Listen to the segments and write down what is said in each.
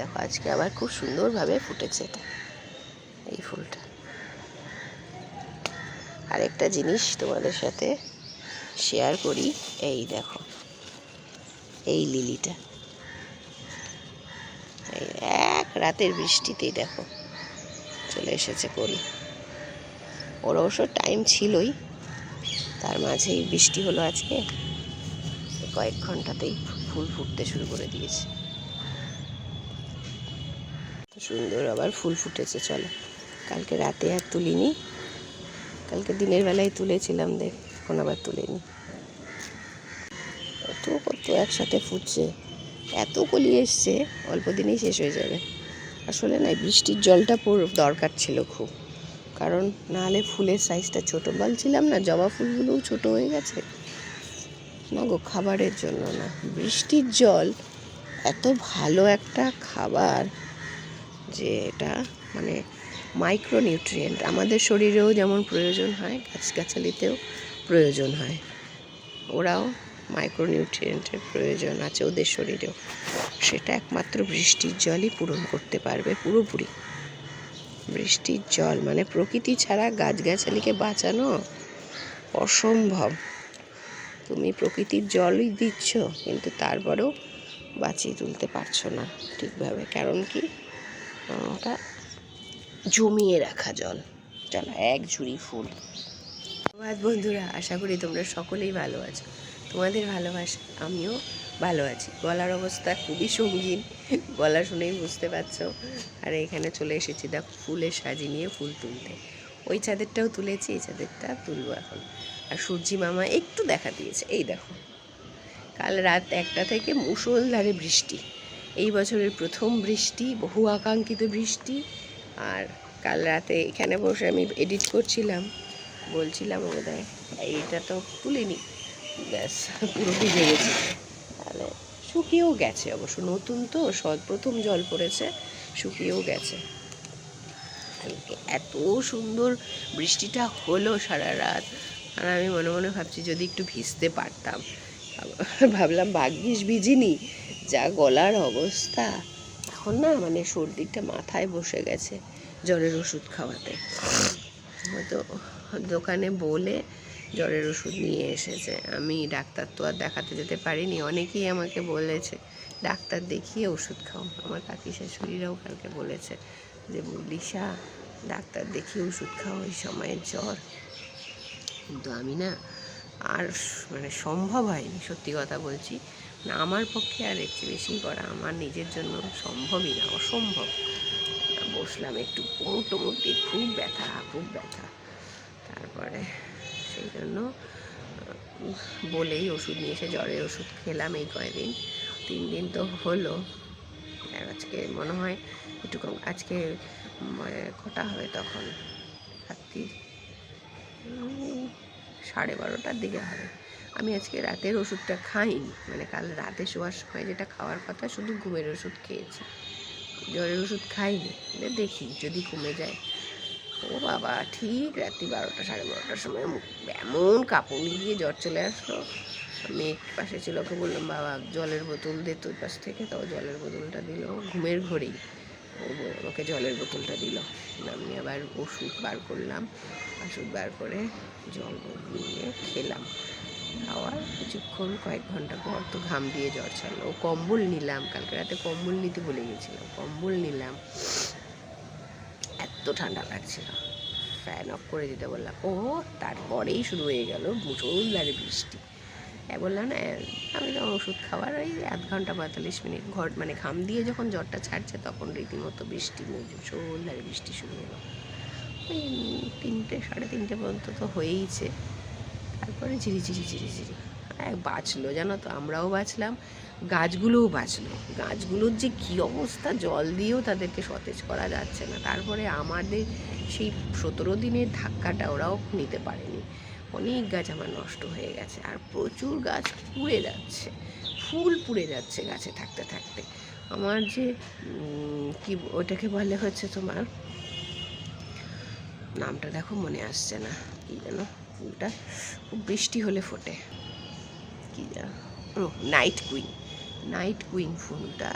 দেখো আজকে আবার খুব সুন্দরভাবে ফুটেছে এটা, এই ফুলটা। আরেকটা জিনিস তোমাদের সাথে শেয়ার করি, এই দেখো, এই লিলিটা। এই এক রাতের বৃষ্টিতেই দেখো, চলে এসেছে কলি ওর অবশ্য টাইম ছিলই, তার মাঝেই বৃষ্টি হলো আজকে, কয়েক ঘন্টাতেই ফুল ফুটতে শুরু করে দিয়েছে। সুন্দর আবার ফুল ফুটেছে, চলো। কালকে রাতে আর তুলিনি। কালকে দিনের বেলায় তুলেছিলাম, দেখ, এখন আবার তুলিনি। কত কত একসাথে ফুটছে। এত কলি এসছে, অল্প দিনেই শেষ হয়ে যাবে। আসলে না বৃষ্টির জলটা পুরো দরকার ছিল খুব। কারণ নাহলে ফুলের সাইজটা ছোট। বলছিলাম না, জবা ফুলগুলোও ছোট হয়ে গেছে। না গো, খাবারের জন্য না। বৃষ্টির জল, এত ভালো একটা খাবার। যে এটা মানে মাইক্রোনিউট্রিয়েন্ট আমাদের শরীরেও যেমন প্রয়োজন হয়, গাছগাছালিতেও প্রয়োজন হয়। ওরাও মাইক্রোনিউট্রিয়েন্টের প্রয়োজন আছে ওদের শরীরেও। সেটা একমাত্র বৃষ্টির জলই পূরণ করতে পারবে পুরোপুরি। বৃষ্টির জল মানে প্রকৃতি ছাড়া গাছগাছালিকে বাঁচানো অসম্ভব। তুমি প্রকৃতির জলই দিচ্ছ, কিন্তু তারপরেও বাঁচিয়ে তুলতে পারছ না ঠিকভাবে। কারণ কি? ওটা জমিয়ে রাখা জল। চলো এক ঝুড়ি ফুল। ধন্যবাদ বন্ধুরা, আশা করি তোমরা সকলেই ভালো আছো। তোমাদের ভালোবাসা, আমিও ভালো আছি। গলার অবস্থা খুবই সঙ্গীন, গলা শুনেই বুঝতে পারছ। আর এখানে চলে এসেছি, দেখো ফুলের সাজি নিয়ে ফুল তুলতে। ওই চাঁদেরটাও তুলেছি, এই চাঁদেরটা তুলবো এখন। আর সূর্যি মামা একটু দেখা দিয়েছে, এই দেখো। কাল রাত একটা থেকে মুষলধারে বৃষ্টি। এই বছরের প্রথম বৃষ্টি, বহু আকাঙ্ক্ষিত বৃষ্টি, আর কাল রাতে এখানে বসে আমি এডিট করছিলাম। বলছিলাম দেখ এইটা তো তুলিনি। ব্যাস, পুরো ভিজে গেছে। তাহলে শুকিয়েও গেছে অবশ্য, নতুন তো, সব প্রথম জল পড়েছে, শুকিয়েও গেছে। এত সুন্দর বৃষ্টিটা হলো সারা রাত, আর আমি মনে মনে ভাবছি যদি একটু ভিজতে পারতাম। ভাবলাম ভাগ্যিস ভিজিনি যা গলার অবস্থা। এখন না মানে সর্দিটা মাথায় বসে গেছে জ্বরের ওষুধ খাওয়াতে। হয়তো দোকানে বলে জ্বরের ওষুধ নিয়ে এসেছে। আমি ডাক্তার তো আর দেখাতে যেতে পারিনি, অনেকেই আমাকে বলেছে, ডাক্তার দেখিয়ে ওষুধ খাও। আমার কাকি শাশুড়িরাও কালকে বলেছে যে, লিসা, ডাক্তার দেখিয়ে ওষুধ খাও, এই সময়ের জ্বর। কিন্তু আমি না আর মানে সম্ভব হয়নি, সত্যি কথা বলছি। না, আমার পক্ষে আর একটু বেশি করা আমার নিজের জন্য সম্ভবই না, অসম্ভব। বসলাম একটু কোমর টোমর দিয়ে খুব ব্যথা খুব ব্যথা। তারপরে সেই জন্য বলেই ওষুধ নিয়ে এসে জ্বরের ওষুধ খেলাম এই কয়দিন তিন দিন তো হলো। আজকে মনে হয় একটু কম আজকে কটা হবে তখন? রাত্রি সাড়ে বারোটার দিকে হবে। আমি আজকে রাতের ওষুধটা খাইনি। মানে কাল রাতে শোয়ার সময় যেটা খাওয়ার কথা, শুধু ঘুমের ওষুধ খেয়েছি। জ্বরের ওষুধ খাইনি। দেখি যদি কমে যায়। ও বাবা, ঠিক রাত্রি বারোটা, সাড়ে বারোটার সময় এমন কাঁপুনি দিয়ে জ্বর চলে আসলো। মেয়ে পাশে ছিল, ওকে বললাম, বাবা, জলের বোতল দে তোর পাশ থেকে। তাও জলের বোতলটা দিল ঘুমের ঘরেই। ও আমাকে জলের বোতলটা দিল। আমি আবার ওষুধ বার করলাম। ওষুধ বার করে জল নিয়ে খেলাম। খাওয়ার কিছুক্ষণ কয়েক ঘণ্টা পর তো ঘাম দিয়ে জ্বর ছাড়লো। ও কম্বল নিলাম, কালকে রাতে কম্বল নিতে ভুলে গেছিলাম। কম্বল নিলাম, এত ঠান্ডা লাগছিল। ফ্যান অফ করে দিতে বললাম, ও, তারপরেই শুরু হয়ে গেল মুসলধারে বৃষ্টি। বললাম না আমি তো ওষুধ খাওয়ার ওই আধ ঘণ্টা পঁয়তাল্লিশ মিনিট ঘর মানে ঘাম দিয়ে যখন জ্বরটা ছাড়ছে তখন রীতিমতো বৃষ্টি মুসলধারে বৃষ্টি শুরু হলো। ওই তিনটে, সাড়ে তিনটে পর্যন্ত তো হয়েইছে। তারপরে ঝিরি ঝিরি ঝিরি ঝিরি। এক বাঁচলো, জানো তো, আমরাও বাঁচলাম, গাছগুলোও বাঁচলো। গাছগুলোর যে কী অবস্থা, জল দিয়েও তাদেরকে সতেজ করা যাচ্ছে না। তারপরে আমাদের সেই সতেরো দিনের ধাক্কাটা ওরাও নিতে পারেনি। অনেক গাছ আমার নষ্ট হয়ে গেছে, আর প্রচুর গাছ পুড়ে যাচ্ছে। ফুল পুড়ে যাচ্ছে গাছে থাকতে থাকতে। আমার যে কি ওটাকে বলে হচ্ছে তোমার, নামটা দেখো, মনে আসছে না, কি যেন। ফুলটা। খুব বৃষ্টি হলে ফোটে। কি ও নাইট কুইন নাইট কুইন ফুলটা।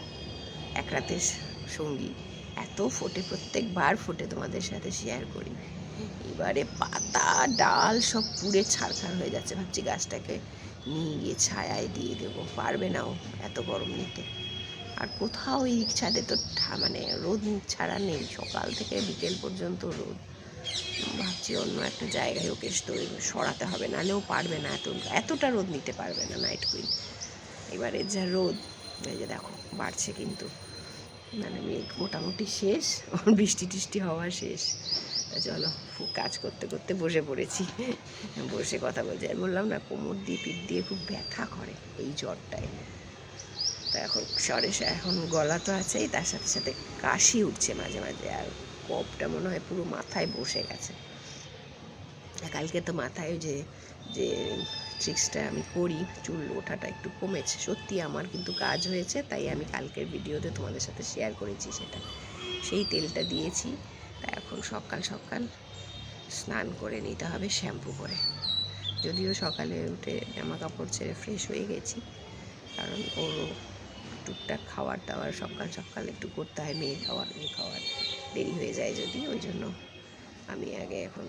এক রাতের সঙ্গী। এত ফোটে, প্রত্যেকবার ফোটে তোমাদের সাথে শেয়ার করি। এবারে পাতা, ডাল সব পুড়ে ছাড়খাড় হয়ে যাচ্ছে। ভাবছি গাছটাকে নিয়ে গিয়ে ছায়ায় দিয়ে দেবো। পারবে না ও এত গরম নিতে। আর কোথাও এই ছাদে তো মানে রোদ ছাড়া নেই। সকাল থেকে বিকেল পর্যন্ত রোদ। ভাবছি অন্য একটা জায়গায় ওকে সরাতে হবে, নাহলেও পারবে না এত, এতটা রোদ নিতে পারবে না নাইট কুইন এবারে যা রোদ, এই যে দেখো, বাড়ছে কিন্তু। মানে মেঘ মোটামুটি শেষ বৃষ্টি টিষ্টি হওয়া শেষ। চলো কাজ করতে করতে বসে পড়েছি। বসে কথা বলছি আর বললাম, না, কোমর দিয়ে পিঠ দিয়ে খুব ব্যথা করে এই জ্বরটায়। তা এখন সরে এখন গলা তো আছেই, তার সাথে সাথে কাশি উঠছে মাঝে মাঝে আর কপটা মনে হয় পুরো মাথায় বসে গেছে। কালকে তো মাথায় যে যে ট্রিক্সটা আমি করি, চুল ওঠাটা একটু কমেছে। সত্যি আমার কিন্তু কাজ হয়েছে, তাই আমি কালকের ভিডিওতে তোমাদের সাথে শেয়ার করেছি সেটা। সেই তেলটা দিয়েছি, তা এখন সকাল সকাল স্নান করে নিতে হবে শ্যাম্পু করে। যদিও সকালে উঠে জামা কাপড় ছেড়ে ফ্রেশ হয়ে গেছি, কারণ ওর টুকটাক খাওয়ার দাওয়ার সকাল সকাল একটু করতে হয়, মেয়ে খাওয়ার মেয়ে খাওয়ার। দেরি হয়ে যায় যদি ওই জন্য আমি আগে এখন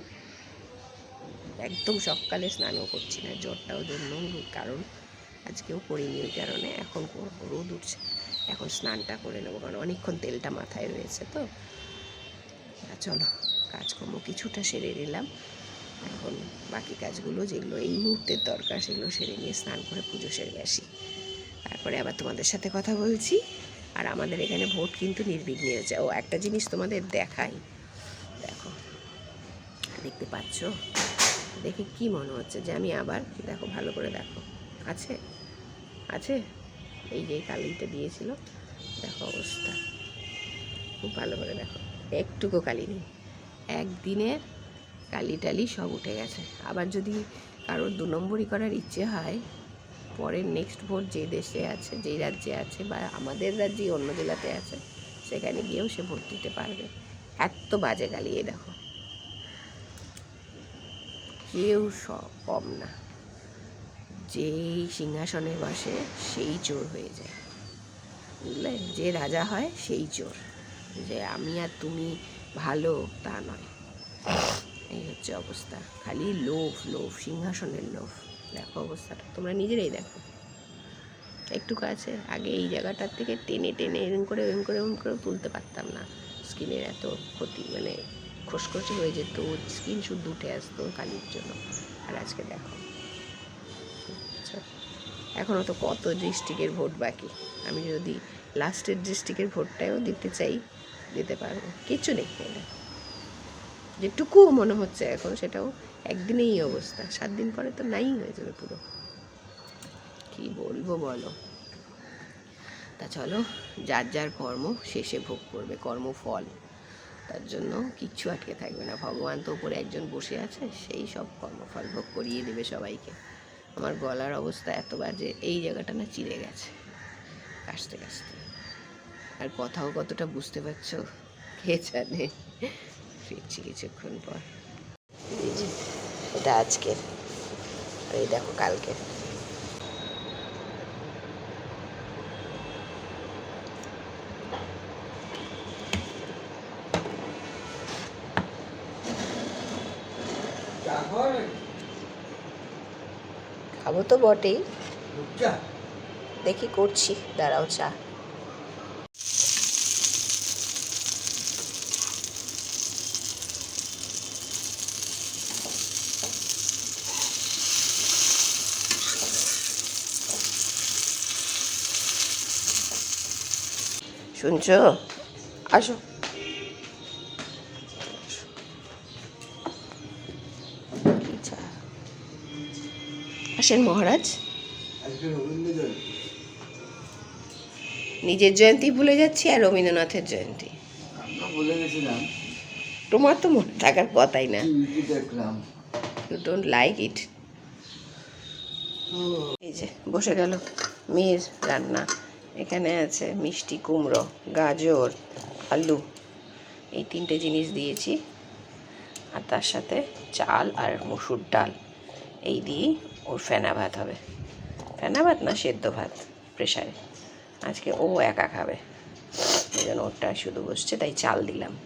একদম সকালে স্নানও করছি না জ্বরটাও জন্য, কারণ আজকেও করিনি ওই কারণে, এখন রোদ উঠছে। এখন স্নানটা করে নেব, কারণ অনেকক্ষণ তেলটা মাথায় রয়েছে তা চলো, কাজকর্ম কিছুটা সেরে নিলাম। এখন বাকি কাজগুলো যেগুলো এই মুহূর্তের দরকার, সেগুলো সেরে নিয়ে স্নান করে পুজো সেরে আসি। তারপরে আবার তোমাদের সাথে কথা বলছি। আর আমাদের এখানে ভোট কিন্তু নির্বিঘ্নে হয়েছে। ও, একটা জিনিস তোমাদের দেখাই। দেখো, দেখতে পাচ্ছ? দেখে কি মনে হচ্ছে যে আমি আবার, দেখো, ভালো করে দেখো। আছে? আছে? এই যে কালিটা দিয়েছিল, দেখো অবস্থা। খুব ভালো করে দেখো। একটুকু কালি নেই। একদিনের কালি টালি সব উঠে গেছে। আবার যদি কারোর দু নম্বরই করার ইচ্ছে হয় পরের নেক্সট ভোট যে দেশে আছে যেই রাজ্যে আছে বা আমাদের রাজ্যেই অন্য জেলাতে আছে, সেখানে গিয়েও সে ভোট দিতে পারবে। এত বাজে গালিয়ে দেখো। কেউ কম না। যেই সিংহাসনে বসে সেই চোর হয়ে যায়। বুঝলে? যে রাজা হয় সেই চোর। যে আমি আর তুমি ভালো তা নয়। এই হচ্ছে অবস্থা। খালি লোভ লোভ, সিংহাসনের লোভ। দেখো অবস্থাটা। তোমরা নিজেরাই দেখো। একটু কাছে আগে এই জায়গাটার থেকে টেনে টেনে এরম করে এরম করে এরম করে তুলতে পারতাম না। স্কিনের এত ক্ষতি মানে খসখসে হয়ে যেত স্কিন শুদ্ধ উঠে আসতো কালির জন্য। আর আজকে দেখো। আচ্ছা, এখনও তো কত ডিস্ট্রিক্টের ভোট বাকি। আমি যদি লাস্টের ডিস্ট্রিক্টের ভোটটাও দিতে চাই দিতে পারব। কিচ্ছু নেই যেটুকু মনে হচ্ছে এখন সেটাও একদিনেই এই অবস্থা, সাত দিন পরে তো নাই হয়ে যাবে পুরো। কি বলব বলো? তা চলো, যার যার কর্ম শেষে ভোগ করবে কর্মফল তার জন্য কিচ্ছু আটকে থাকবে না। ভগবান তো উপরে একজন বসে আছে, সেই সব কর্মফল ভোগ করিয়ে দেবে সবাইকে। আমার গলার অবস্থা এত বাজে এই জায়গাটা না চিড়ে গেছে, কাশতে কাশতে। আর কথাও কতটা বুঝতে পারছ? কে জানে? ফিরছি কিছুক্ষণ পর। এই যে এটা আজকের। আর এই দেখো কালকের। খাব তো বটেই। দেখি করছি দাঁড়াও চা। শুনছো? আসো। কি আসেন মহারাজ। নিজের জয়ন্তী ভুলে যাচ্ছি আর রবীন্দ্রনাথের জয়ন্তী। তোমার তো মনে থাকার কথাই না। ইউ ডোন্ট লাইক ইট এই যে বসে গেল মেয়ের রান্না। এখানে আছে মিষ্টি, কুমড়ো, গাজর, আলু। এই তিনটে জিনিস দিয়েছি। আর তার সাথে চাল আর মুসুর ডাল। এই দিয়েই ওর ফেনা ভাত হবে। ফেনা ভাত না, সেদ্ধ ভাত প্রেশারে আজকে ও একা খাবে। জন্য ওরটা শুধু বসছে, তাই চাল দিলাম।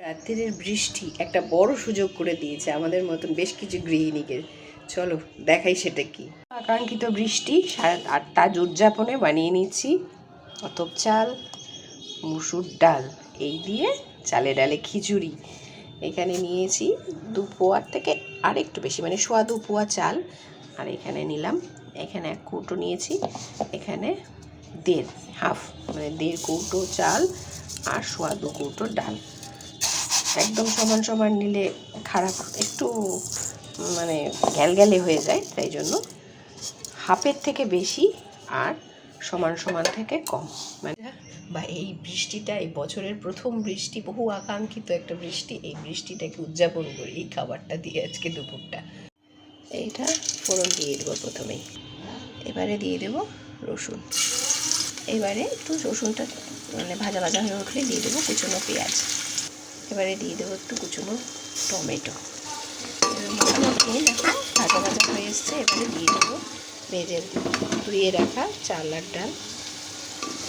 রাত্রির বৃষ্টি একটা বড় সুযোগ করে দিয়েছে আমাদের মতন বেশ কিছু গৃহিণীকে। চলো, দেখাই সেটা কি। আকাঙ্ক্ষিত বৃষ্টি আর তার উদযাপনে বানিয়ে নিচ্ছি। অতপ চাল, মুসুর ডাল, এই দিয়ে চালে ডালে খিচুড়ি। এখানে নিয়েছি দু পোয়ার থেকে আর একটু বেশি মানে সোয়া দু পোয়া চাল। আর এখানে নিলাম, এখানে এক কৌটো নিয়েছি, এখানে দেড়, হাফ মানে দেড় কৌটো চাল আর সোয়া দু কৌটো ডাল। একদম সমান সমান নিলে খারাপ, একটু মানে গ্যালগ্যালে হয়ে যায়, তাই জন্য। হাফের থেকে বেশি আর সমান সমান থেকে কম। মানে বা এই বৃষ্টিটা, এই বছরের প্রথম বৃষ্টি, বহু আকাঙ্ক্ষিত একটা বৃষ্টি, এই বৃষ্টিটাকে উদযাপন করি এই খাবারটা দিয়ে আজকে দুপুরটা। এইটা ফোড়ন দিয়ে দেবো প্রথমেই। এবারে দিয়ে দেবো রসুন। এবারে একটু রসুনটা মানে ভাজা ভাজা হয়ে উঠলে দিয়ে দেবো কুচনো পেঁয়াজ। এবারে দিয়ে দেবো একটু কুচনো টমেটো। মোটামুটি দেখো ভাজা ভাজা হয়ে এসছে, এবারে দিয়ে দেবো ভেজে ধুয়ে রাখা চাল আর ডাল।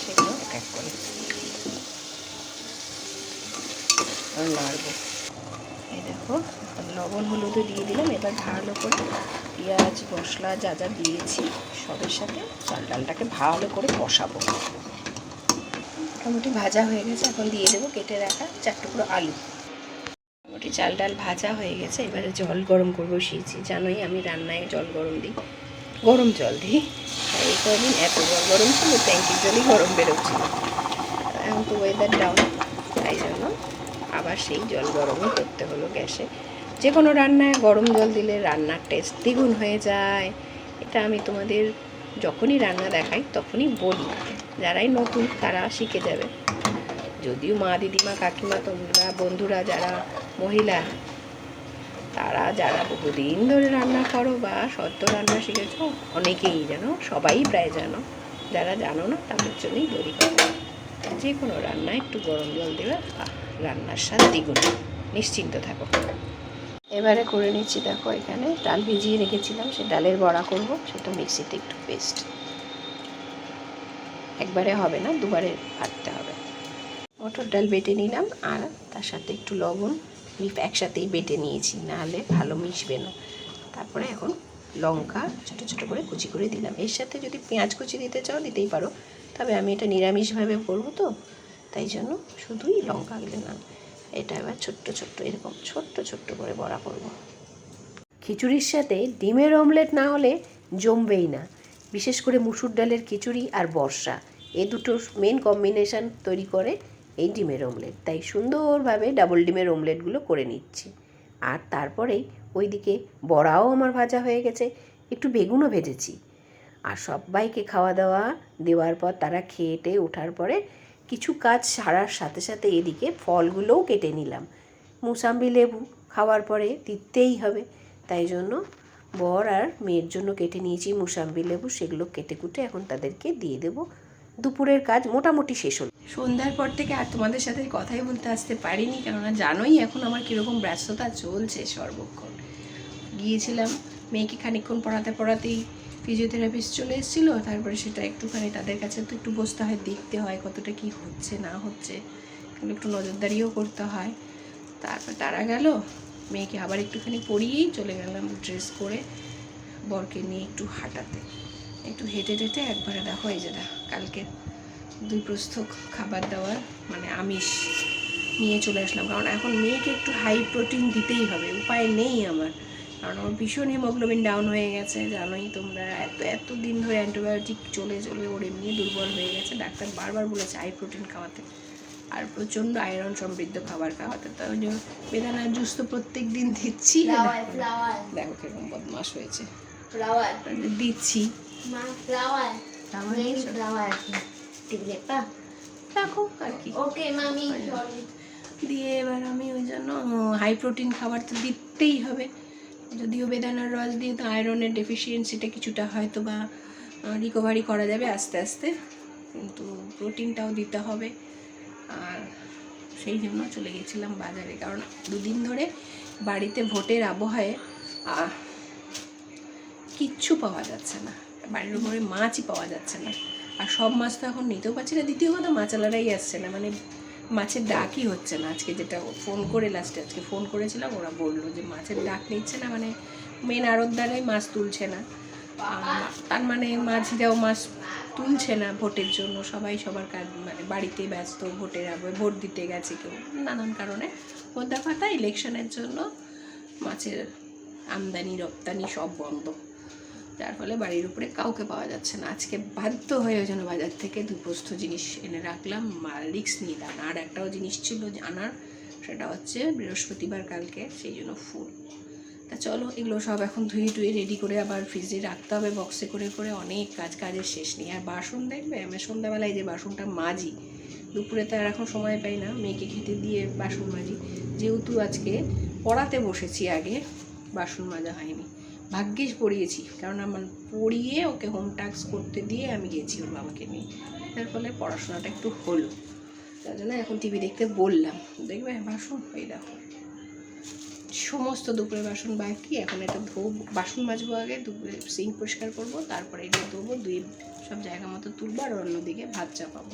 সেগুলো এক এক করে। নাড়বো। এই দেখো লবণ হলুদও দিয়ে দিলাম। এবার ভালো করে পেঁয়াজ, মশলা যা যা দিয়েছি, সবের সাথে চাল ডালটাকে ভালো করে কষাবো। মোটামুটি ভাজা হয়ে গেছে। এখন দিয়ে দেবো কেটে রাখা চার টুকরো আলু। মোটামুটি চাল ডাল ভাজা হয়ে গেছে। এবারে জল গরম করব বসিয়েছি জানোই আমি রান্নায় জল গরম দিই। গরম জল দিই। এই কদিন এত জল গরম ছিল, ট্যাঙ্কির জলই গরম বেরোচ্ছিল। এখন তো ওয়েদার ডাউন তাই জন্য আবার সেই জল গরমই করতে হলো গ্যাসে। যে কোনো রান্নায় গরম জল দিলে রান্নার টেস্ট দ্বিগুণ হয়ে যায়। এটা আমি তোমাদের যখনই রান্না দেখাই, তখনই বলি। যারাই নতুন, তারা শিখে যাবে। যদিও মা, দিদিমা, কাকিমা, তোমরা, বন্ধুরা, যারা মহিলা তারা যারা বহুদিন ধরে রান্না করো বা সদ্য রান্না শিখেছো, অনেকেই জানো সবাই প্রায় জানো যারা জানো না, তাদের জন্যই বলি কথা যে কোনো রান্নায় একটু গরম জল দেবে রান্নার স্বাদ দ্বিগুণ। নিশ্চিন্ত থাকো। এবারে করে নিচ্ছি দেখো এখানে, ডাল ভিজিয়ে রেখেছিলাম, সে ডালের বড়া করব, সেটা মিক্সিতে একটু পেস্ট একবারে হবে না, দুবারে বাটতে হবে। মটর ডাল বেটে নিলাম, আর তার সাথে একটু লবণ লিফ একসাথেই বেটে নিয়েছি, নাহলে ভালো মিশবে না। তারপরে এখন লঙ্কা ছোটো ছোটো করে কুচি করে দিলাম। এর সাথে যদি পেঁয়াজ কুচি দিতে চাও, দিতেই পারো। তবে আমি এটা নিরামিষভাবে করব তো, তাই জন্য শুধুই লঙ্কা দিলাম এটা এবার ছোট্ট ছোট্ট, এরকম ছোট্ট ছোট্ট করে বড়া করব। খিচুড়ির সাথে ডিমের অমলেট না হলে জমবেই না। বিশেষ করে মুসুর ডালের খিচুড়ি আর বর্ষা, এ দুটো মেন কম্বিনেশান তৈরি করে এই ডিমের অমলেট তাই সুন্দরভাবে ডাবল ডিমের অমলেটগুলো করে নিচ্ছি। আর তারপরেই ওইদিকে বড়াও আমার ভাজা হয়ে গেছে। একটু বেগুনও ভেজেছি। আর সবাইকে খাওয়া দাওয়া দেওয়ার পর তারা খেয়েটে ওঠার পরে কিছু কাজ সারার সাথে সাথে এদিকে ফলগুলোও কেটে নিলাম। মুসাম্বি লেবু খাওয়ার পরে দিতেই হবে। তাই জন্য বর আর মেয়ের জন্য কেটে নিয়েছি মুসাম্বি লেবু। সেগুলো কেটে কুটে এখন তাদেরকে দিয়ে দেবো। দুপুরের কাজ মোটামুটি শেষ হলো। সন্ধ্যার পর থেকে আর তোমাদের সাথে কথাই বলতে আসতে পারিনি, কেননা জানোই এখন আমার কীরকম ব্যস্ততা চলছে সর্বক্ষণ। গিয়েছিলাম, মেয়েকে খানিকক্ষণ পড়াতে পড়াতেই ফিজিওথেরাপিস্ট চলে এসেছিল, তারপরে সেটা একটুখানি তাদের কাছে তো একটু বসতে হয়, দেখতে হয় কতটা কি হচ্ছে, না হচ্ছে একটু নজরদারিও করতে হয়। তারপর তারা গেল, মেয়েকে আবার একটুখানি পড়িয়েই চলে গেলাম ড্রেস করে বরকে নিয়ে একটু হাঁটাতে। একটু হেঁটে হেঁটে একবারে দেখো এই যেটা কালকে দুই প্রস্থ খাবার দাবার মানে আমিষ নিয়ে চলে আসলাম। কারণ এখন মেয়েকে একটু হাই প্রোটিন দিতেই হবে উপায় নেই আমার। কারণ আমার ভীষণ হিমোগ্লোবিন ডাউন হয়ে গেছে জানোই তোমরা। এত এত দিন ধরে অ্যান্টিবায়োটিক চলে চলে ওর এমনি দুর্বল হয়ে গেছে। ডাক্তার বারবার বলেছে হাই প্রোটিন খাওয়াতে। আর প্রচণ্ড আয়রন সমৃদ্ধ খাবার খাওয়াতে। তো ওই জন্য বেদানার জুস তো প্রত্যেক দিন দিচ্ছি। দেখো কীরকম বদমাস হয়েছে। দিচ্ছি। রাখো আর কি। ওকে মামি। দিয়ে এবার আমি ওই জন্য হাই প্রোটিন খাবার তো দিতেই হবে। যদিও বেদানার রস দিয়ে তো আয়রনের ডেফিসিয়েন্সিটা কিছুটা হয়তো বা রিকভারি করা যাবে আস্তে আস্তে। কিন্তু প্রোটিনটাও দিতে হবে। আর সেই জন্য চলে গেছিলাম বাজারে। কারণ দুদিন ধরে বাড়িতে ভোটের আবহাওয়ায় কিচ্ছু পাওয়া যাচ্ছে না। বাড়ির উপরে মাছই পাওয়া যাচ্ছে না। আর সব মাছ তো এখন নিতেও পারছি না, দ্বিতীয় কথা মাছালারাই আসছে না। মানে মাছের ডাকই হচ্ছে না আজকে যেটা ফোন করে লাস্টে আজকে ফোন করেছিলাম, ওরা বলল যে মাছের ডাক নিচ্ছে না মানে মেন আড়তদারাই মাছ তুলছে না। তার মানে মাঝিরাও মাছ তুলছে না ভোটের জন্য, সবাই সবার কাজ মানে বাড়িতে ব্যস্ত, ভোটের আগে ভোট দিতে গেছে কেউ নানান কারণে। মোদ্দা কথা ইলেকশনের জন্য মাছের আমদানি, রপ্তানি সব বন্ধ। যার ফলে বাড়ির উপরে কাউকে পাওয়া যাচ্ছে না। আজকে বাধ্য হয়ে ওই জন্য বাজার থেকে দুপস্থ জিনিস এনে রাখলাম রিক্স নিলাম আর একটাও জিনিস ছিল আনার, সেটা হচ্ছে বৃহস্পতিবার কালকে, সেই জন্য ফুল। তা চলো, এগুলো সব এখন ধুয়ে টুয়ে রেডি করে আবার ফ্রিজে রাখতে হবে বক্সে করে করে অনেক কাজ, কাজের শেষ নেই। আর বাসন দেখবে, আমি সন্ধ্যাবেলায় যে বাসনটা মাজি, দুপুরে তো আর এখন সময় পাই না, মেয়েকে খেতে দিয়ে বাসন মাজি। যেহেতু আজকে পড়াতে বসেছি আগে, বাসন মাজা হয়নি। ভাগ্যিস পড়িয়েছি। কারণ আমার পড়িয়ে ওকে হোম টাস্ক করতে দিয়ে আমি গেছি ওর বাবাকে নিয়ে। তার ফলে পড়াশোনাটা একটু হলো। তার জন্য এখন টিভি দেখতে বললাম। দেখবে, বাসন এই দেখো। সমস্ত দুপুরে বাসন বাকি, এখন এটা ধোব, বাসন মাজবো আগে, দুপুরে সিঙ্ক পরিষ্কার করব, তারপরে এটা ধোবো দুই সব জায়গা মতো তুলবো, আর অন্যদিকে ভাত চাপাবো।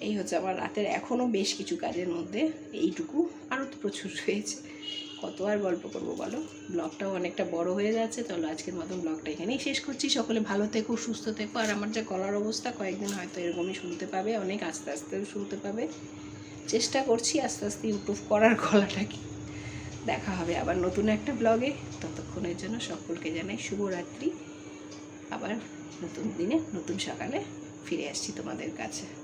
এই হচ্ছে আমার রাতের এখনও বেশ কিছু কাজের মধ্যে, এইটুকু। আরও তো প্রচুর রয়েছে। কত আর গল্প করব বলো? ব্লগটাও অনেকটা বড় হয়ে যাচ্ছে, চলো আজকের মতন ব্লগটা এখানেই শেষ করছি। সকলে ভালো থেকো, সুস্থ থেকো, আর আমার যা গলার অবস্থা, কয়েকদিন হয়তো এরকমই শুনতে পাবে, অনেক আস্তে আস্তেও শুনতে পাবে। চেষ্টা করছি আস্তে আস্তে ইমপ্রুভ করার গলাটাকে। দেখা হবে আবার নতুন একটা ব্লগে। ততক্ষণের জন্য সকলকে জানাই শুভরাত্রি। আবার নতুন দিনে, নতুন সকালে ফিরে আসছি তোমাদের কাছে।